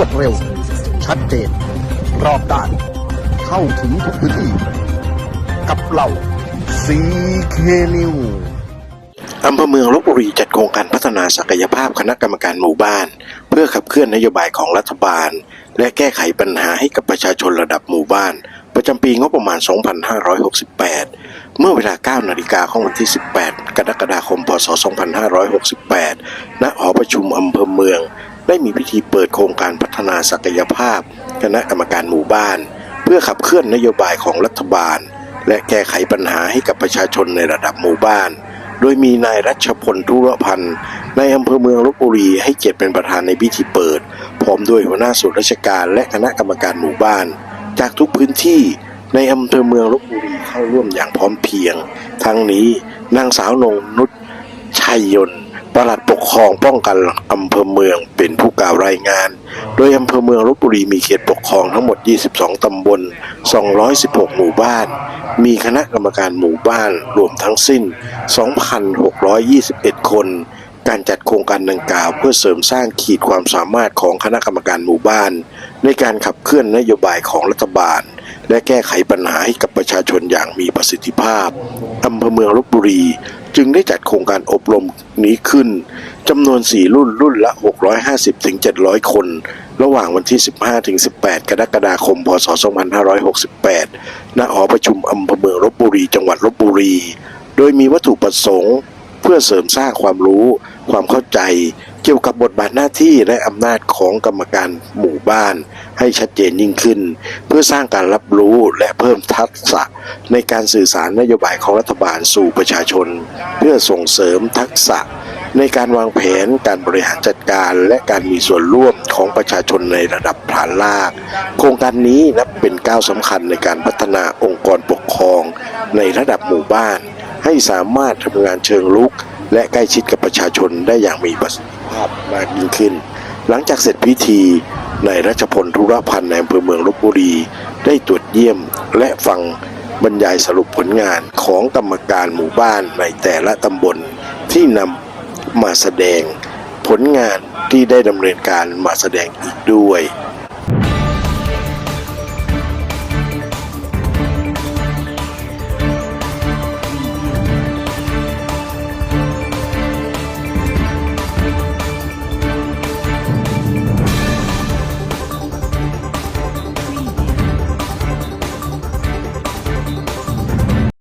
วดเร็ว ชัดเจน รอบด้าน เข้าถึงทุกพื้นที่ กับเราซีเคนิวอำเภอเมืองลบบุรีจัดโครงการพัฒนาศักยภาพคณะกรรมการหมู่บ้าน เพื่อขับเคลื่อนนโยบายของรัฐบาล และแก้ไขปัญหาให้กับประชาชนระดับหมู่บ้าน ประจำปีงบประมาณ 2568 เมื่อเวลา 9 นาฬิกาของวันที่ 18 กรกฎาคม พศ 2568 ณ หอประชุมอำเภอเมือง ได้มีพิธีเปิดโครงการพัฒนาศักยภาพ คณะกรรมการหมู่บ้าน เพื่อขับเคลื่อนนโยบายของรัฐบาล และแก้ไขปัญหาให้กับประชาชนในระดับหมู่บ้าน โดยมีนายรัชพลทุรพันธ์ในอำเภอเมืองลบบุรีให้เกียรติเป็นประธานในพิธีเปิด พร้อมด้วยหัวหน้าส่วนราชการและคณะกรรมการหมู่บ้าน จากทุกพื้นที่ในอำเภอเมืองลบบุรีเข้าร่วมอย่างพร้อมเพรียง ทั้งนี้นางสาวนงนุชชัยยนต์ ปลัดปกครองป้องกันอำเภอเมืองเป็นผู้กล่าวรายงาน โดยอำเภอเมืองลบบุรีมีเขตปกครองทั้งหมด 22 ตำบล 216 หมู่บ้าน มีคณะกรรมการหมู่บ้านรวมทั้งสิ้น 2,621 คน การจัดโครงการดังกล่าวเพื่อเสริมสร้างขีดความสามารถของคณะกรรมการหมู่บ้าน ในการขับเคลื่อนนโยบายของรัฐบาล และแก้ไขปัญหาให้กับประชาชนอย่างมีประสิทธิภาพอำเภอเมืองลบบุรี จึงได้จัดโครงการอบรมนี้ขึ้นจำนวน 4 รุ่นรุ่นละ 650ถึง700 คน ระหว่างวันที่ 15ถึง18 กรกฎาคม พศ 2568 ณ หอประชุมอำเภอเมืองลบบุรี จังหวัดลบบุรี โดยมีวัตถุประสงค์ เพื่อเสริมสร้างความรู้ ความเข้าใจเกี่ยวกับบทบาทหน้าที่และอำนาจของกรรมการหมู่บ้านให้ชัดเจนยิ่งขึ้น เพื่อสร้างการรับรู้และเพิ่มทักษะในการสื่อสารนโยบายของรัฐบาลสู่ประชาชน เพื่อส่งเสริมทักษะในการวางแผนการบริหารจัดการและการมีส่วนร่วมของประชาชนในระดับฐานราก โครงการนี้นับเป็นก้าวสำคัญในการพัฒนาองค์กรปกครอง ในระดับหมู่บ้าน ให้สามารถทำงานเชิงลุก และใกล้ชิดกับประชาชนได้อย่างมีประสิทธิภาพมากยิ่งขึ้น หลังจากเสร็จพิธีนายรัชพลธุรพันธ์ในอำเภอเมืองลบบุรี ได้ตรวจเยี่ยมและฟังบรรยายสรุปผลงานของกรรมการหมู่บ้านในแต่ละตำบลที่นำมาแสดงผลงานที่ได้ดำเนินการมาแสดงอีกด้วย